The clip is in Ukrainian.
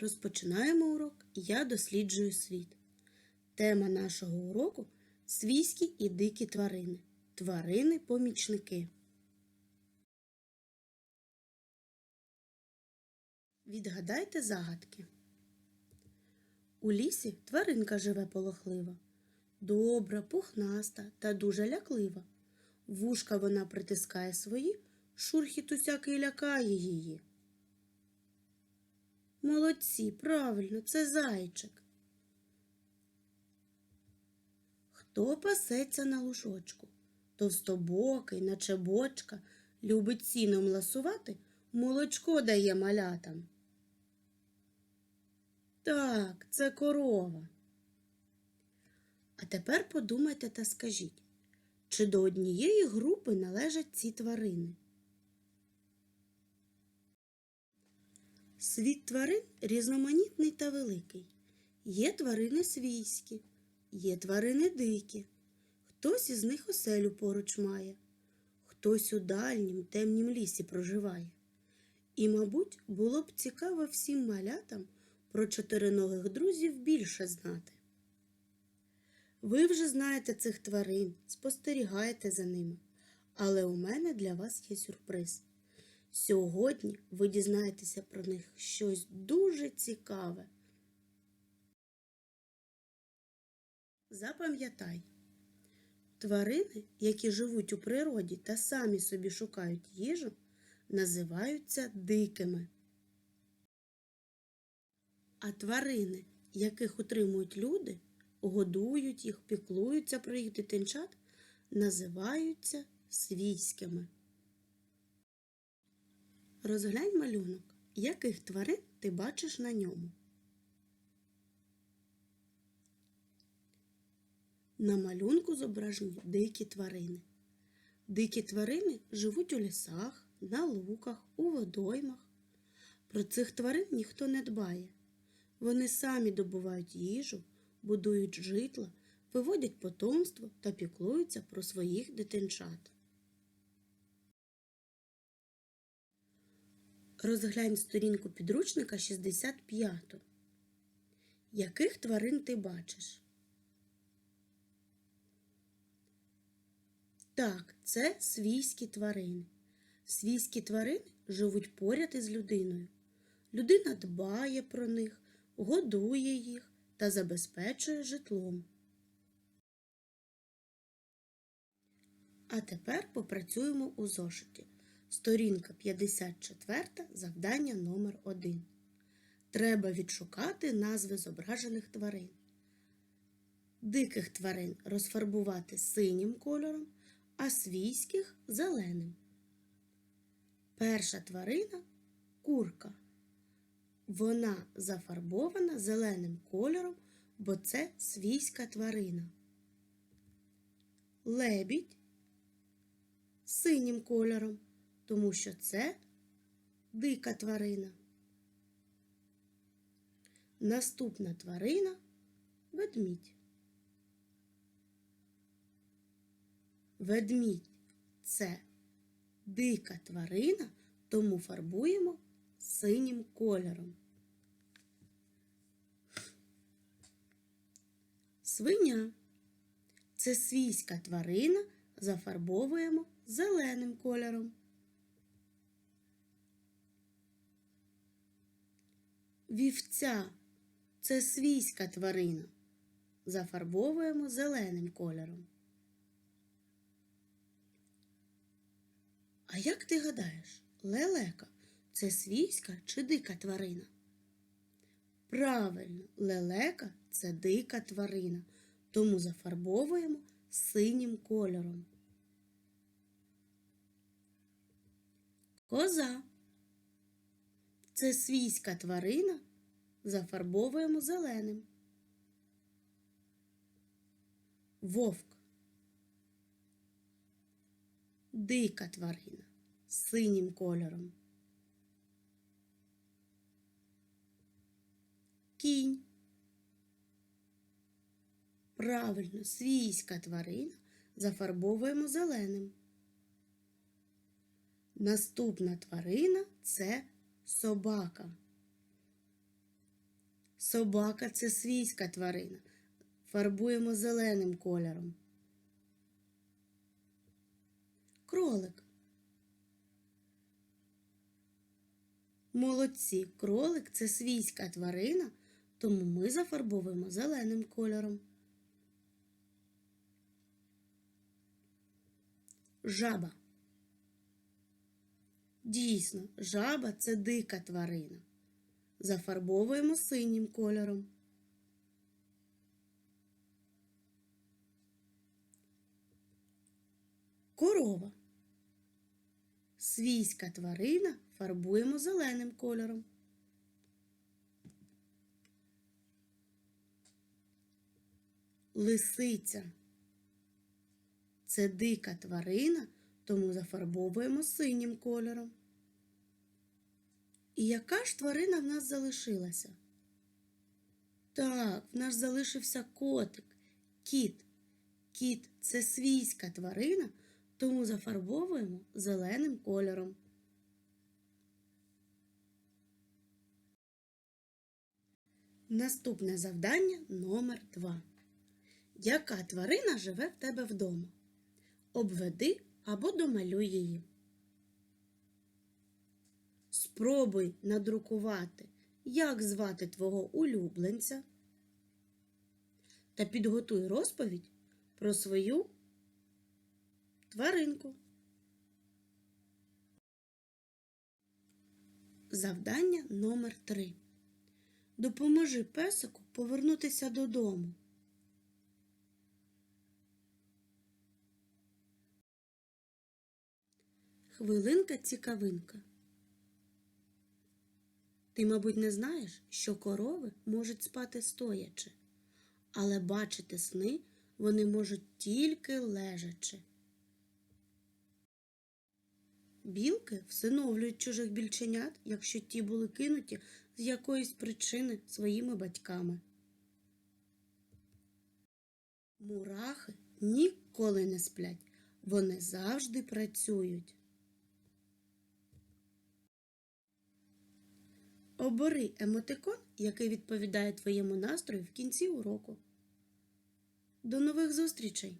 Розпочинаємо урок Я досліджую світ. Тема нашого уроку свійські і дикі тварини. Тварини-помічники. Відгадайте загадки. У лісі тваринка живе полохлива. Добра, пухнаста та дуже ляклива. Вушка вона притискає свої, шурхіт усякий лякає її. Молодці, правильно, це зайчик. Хто пасеться на лужочку? Товстобокий, наче бочка, любить сіном ласувати, молочко дає малятам. Так, це корова. А тепер подумайте та скажіть, чи до однієї групи належать ці тварини? Світ тварин різноманітний та великий. Є тварини свійські, є тварини дикі. Хтось із них оселю поруч має, хтось у дальнім темнім лісі проживає. І, мабуть, було б цікаво всім малятам про чотириногих друзів більше знати. Ви вже знаєте цих тварин, спостерігаєте за ними, але у мене для вас є сюрприз. Сьогодні ви дізнаєтеся про них щось дуже цікаве. Запам'ятай, тварини, які живуть у природі та самі собі шукають їжу, називаються дикими. А тварини, яких утримують люди, годують їх, піклуються про їх дитинчат, називаються свійськими. Розглянь малюнок, яких тварин ти бачиш на ньому. На малюнку зображені дикі тварини. Дикі тварини живуть у лісах, на луках, у водоймах. Про цих тварин ніхто не дбає. Вони самі добувають їжу, будують житла, виводять потомство та піклуються про своїх дитинчат. Розглянь сторінку підручника 65. Яких тварин ти бачиш? Так, це свійські тварини. Свійські тварини живуть поряд із людиною. Людина дбає про них, годує їх та забезпечує житлом. А тепер попрацюємо у зошиті. Сторінка 54, завдання номер 1 Треба відшукати назви зображених тварин. Диких тварин розфарбувати синім кольором, а свійських зеленим. Перша тварина курка. Вона зафарбована зеленим кольором, бо це свійська тварина. Лебідь синім кольором, тому що це дика тварина. Наступна тварина ведмідь. Ведмідь це дика тварина, тому фарбуємо синім кольором. Свиня це свійська тварина, зафарбовуємо зеленим кольором. Вівця це свійська тварина. Зафарбовуємо зеленим кольором. А як ти гадаєш, лелека це свійська чи дика тварина? Правильно, лелека це дика тварина, тому зафарбовуємо синім кольором. Коза. Це свійська тварина, зафарбовуємо зеленим. Вовк. Дика тварина синім кольором. Кінь. Правильно, свійська тварина зафарбовуємо зеленим. Наступна тварина це собака. Собака це свійська тварина. Фарбуємо зеленим кольором. Кролик. Молодці, кролик це свійська тварина, тому ми зафарбовуємо зеленим кольором. Жаба. Дійсно, жаба це дика тварина. Зафарбовуємо синім кольором. Корова. Свійська тварина фарбуємо зеленим кольором. Лисиця. Це дика тварина, тому зафарбовуємо синім кольором. І яка ж тварина в нас залишилася? Так, в нас залишився котик, кіт. Кіт це свійська тварина, тому зафарбовуємо зеленим кольором. Наступне завдання номер 2. Яка тварина живе в тебе вдома? Обведи або домалюй її. Спробуй надрукувати, як звати твого улюбленця. Та підготуй розповідь про свою тваринку. Завдання номер 3. Допоможи песику повернутися додому. Хвилинка цікавинка. Ти, мабуть, не знаєш, що корови можуть спати стоячи, але бачити сни вони можуть тільки лежачи. Білки всиновлюють чужих більченят, якщо ті були кинуті з якоїсь причини своїми батьками. Мурахи ніколи не сплять, вони завжди працюють. Обери емотикон, який відповідає твоєму настрою в кінці уроку. До нових зустрічей!